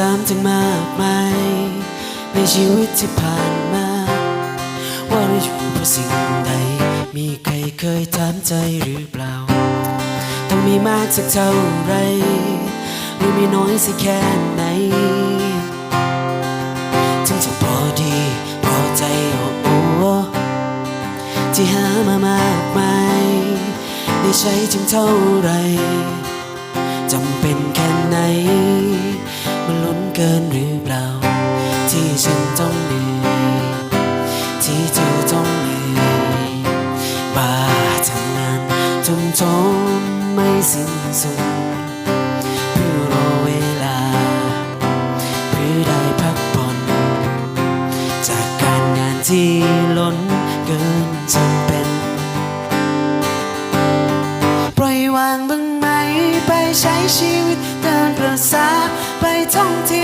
ถามถึงมากมายในชีวิตที่ผ่านมา ว่าเราอยู่เพราะสิ่งใด มีใครเคยถามใจหรือเปล่า ต้องมีมากสักเท่าไร หรือมีน้อยสักแค่ไหนถึงจะพอดีพอใจโอ้โอที่หามามากมายได้ใช้จึงเท่าไรจำเป็นแค่ไหน เกินหรือเปล่า ที่ฉันต้องเหนื่อยที่เธอต้องเหนื่อยบ้าทำงานทุ่มไม่สิ้นสุดเพื่อรอเวลา เพื่อได้พักผ่อนจากการงานที่ล้นเกินจำเป็นปล่อยวางบ้างไหมไปใช้ชีวิตเดินประสาไปท่องเที่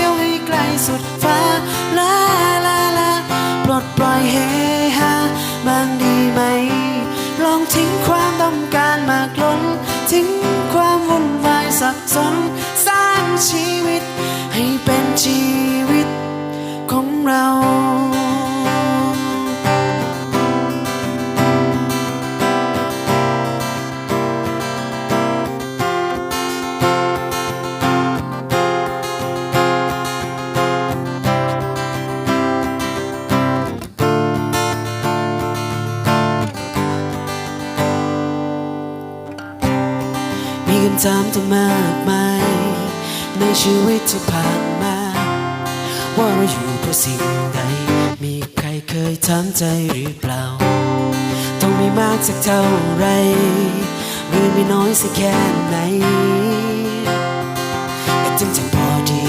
ยว สุดฟ้าลาลาลาปลดปล่อยเฮฮาบางดีไหม ลองทิ้งความต้องการมากล้น ทิ้งความวุ่นวายสับสน สร้างชีวิตให้เป็นจริง มีคำถามตั้งมากมายในชีวิตที่ผ่านมา ว่าเราอยู่เพราะสิ่งใด มีใครเคยถามใจหรือเปล่า ต้องมีมากสักเท่าไร หรือมีน้อยสักแค่ไหนแต่ถึงจะพอดี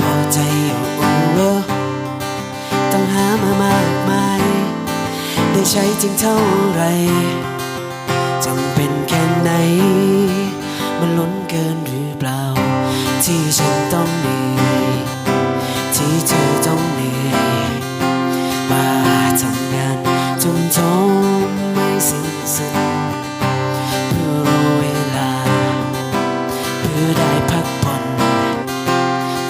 พอใจโอ้โอ้ต้องหามามากมาย ได้ใช้จริงเท่าไรจำเป็นแค่ไหน ที่ฉันต้องเหนื่อยที่เธอต้องเหนื่อยมาทำงานทุ่มทนไม่สิ้นสุดเพื่อรอเวลา เพื่อได้พักผ่อน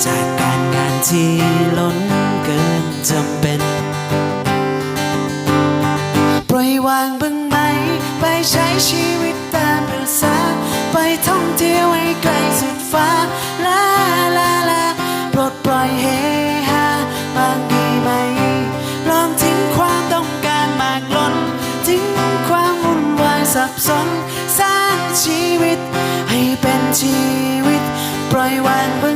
จากการงานที่ล้นเกินจำเป็น ไปท่องเที่ยวให้ไกลสุดฟ้าลาลาลาปลดปล่อยเฮฮาบางดีไหม ลองทิ้งความต้องการมากล้น ทิ้งความวุ่นวายสับสนสร้างชีวิต ให้เป็นชีวิต ปล่อยวางบ้าง